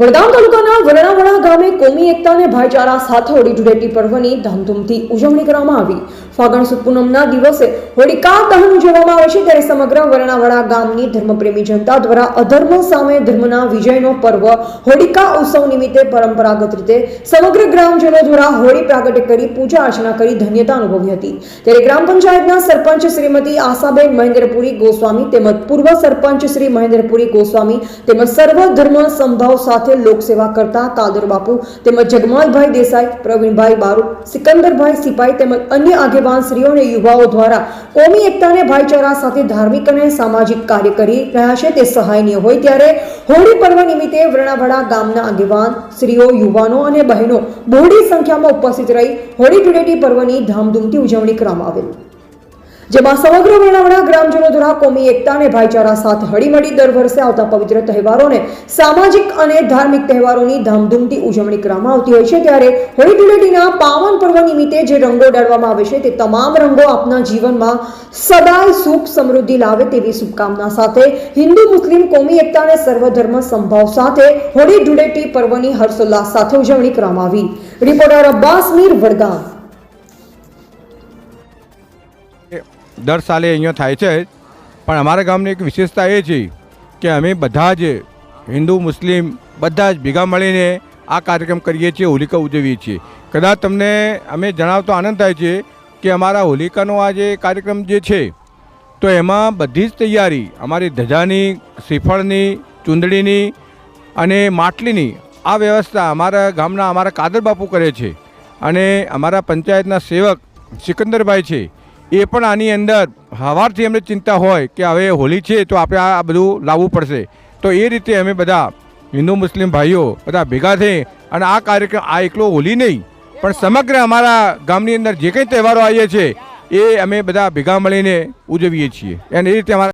વડગામ તાલુકાના વરણાવડા ગામે કોમી એકતા અને ભાઈચારા સાથે હોળી ધૂળેટી પર્વની ધામધૂમથી ઉજવણી કરવામાં આવી. ફાગણ સુદ પૂનમના દિવસે હોળિકા દહન ઉજવવામાં આવે છે ત્યારે સમગ્ર વરણાવાડા ગામની ધર્મપ્રેમી જનતા દ્વારા અધર્મ સામે ધર્મના વિજયનો પર્વ હોળિકા ઉત્સવ નિમિત્તે પરંપરાગત રીતે સમગ્ર ગ્રામજનો દ્વારા હોળી પ્રાગટ્ય કરી પૂજા અર્ચના કરી ધન્યતા અનુભવી હતી. ત્યારે ગ્રામ પંચાયતના સરપંચ શ્રીમતી આશાબેન મહેન્દ્રપુરી ગોસ્વામી તેમજ પૂર્વ સરપંચ શ્રી મહેન્દ્રપુરી ગોસ્વામી તેમજ સર્વ ધર્મ સંભાવ સાથે લોકસેવા કરતા કાદર બાપુ તેમજ જગમાલભાઈ દેસાઈ, પ્રવીણભાઈ બારુ, સિકંદરભાઈ સિપાઈ તેમજ અન્ય આગેવાનશ્રીઓ અને યુવાઓ દ્વારા કોમી એકતાને ભાઈચારા સાથે ધાર્મિક અને સામાજિક કાર્ય કરી રહ્યા છે. તે સહાયનીય હોય ત્યારે હોળી પર્વ નિમિત્તે વ્રણાવડા ગામના આગેવાન, સ્ત્રીઓ, યુવાનો અને બહેનો બહોળી સંખ્યામાં ઉપસ્થિત રહી હોળી ધૂળેટી પર્વની ધામધૂમથી ઉજવણી કરવામાં આવેલ. જેમાં સમગ્ર વેણાવડા ગ્રામજનો દ્વારા કોમી એકતા અને ભાઈચારા સાથે હળીમળી દર વર્ષે આવતા પવિત્ર તહેવારોને સામાજિક અને ધાર્મિક તહેવારોની ધામધૂમથી ઉજવણી કરવામાં આવતી હોય છે. ત્યારે હોળી ધૂળેટીના પાવન પર્વ નિમિત્તે જે રંગો ઉડાડવામાં આવે છે તે તમામ રંગો આપના જીવનમાં સદાય સુખ સમૃદ્ધિ લાવે તેવી શુભકામના સાથે હિન્દુ, મુસ્લિમ, કોમી, એકતા અને સર્વધર્મ સંભાવ સાથે હોળી ધૂળેટી પર્વની હર્ષોલ્લાસ સાથે ઉજવણી કરવામાં આવી. રિપોર્ટર અબ્બાસ મીર, વડગામ. દર સાલે અહીંયા થાય છે. પણ અમારા ગામની એક વિશેષતા એ છે કે અમે બધા જ હિન્દુ, મુસ્લિમ બધા જ ભેગા મળીને આ કાર્યક્રમ કરીએ છીએ, હોલિકા ઉજવીએ છીએ. કદાચ તમને, અમે જણાવતો આનંદ થાય છે કે અમારા હોલિકાનો આ જે કાર્યક્રમ જે છે, તો એમાં બધી જ તૈયારી અમારી ધજાની, શ્રીફળની, ચૂંદડીની અને માટલીની આ વ્યવસ્થા અમારા ગામના અમારા કાદર બાપુ કરે છે. અને અમારા પંચાયતના સેવક સિકંદરભાઈ છે. એ પણ આની અંદર હવારથી એમને ચિંતા હોય કે હવે હોળી છે તો આપણે આ બધું લાવવું પડશે. તો એ રીતે અમે બધા હિન્દુ મુસ્લિમ ભાઈઓ બધા ભેગા થઈ અને આ કાર્યક્રમ આ એકલો હોળી નહીં, પણ સમગ્ર અમારા ગામની અંદર જે કંઈ તહેવારો આવીએ છીએ, એ અમે બધા ભેગા મળીને ઉજવીએ છીએ. અને એ રીતે અમારા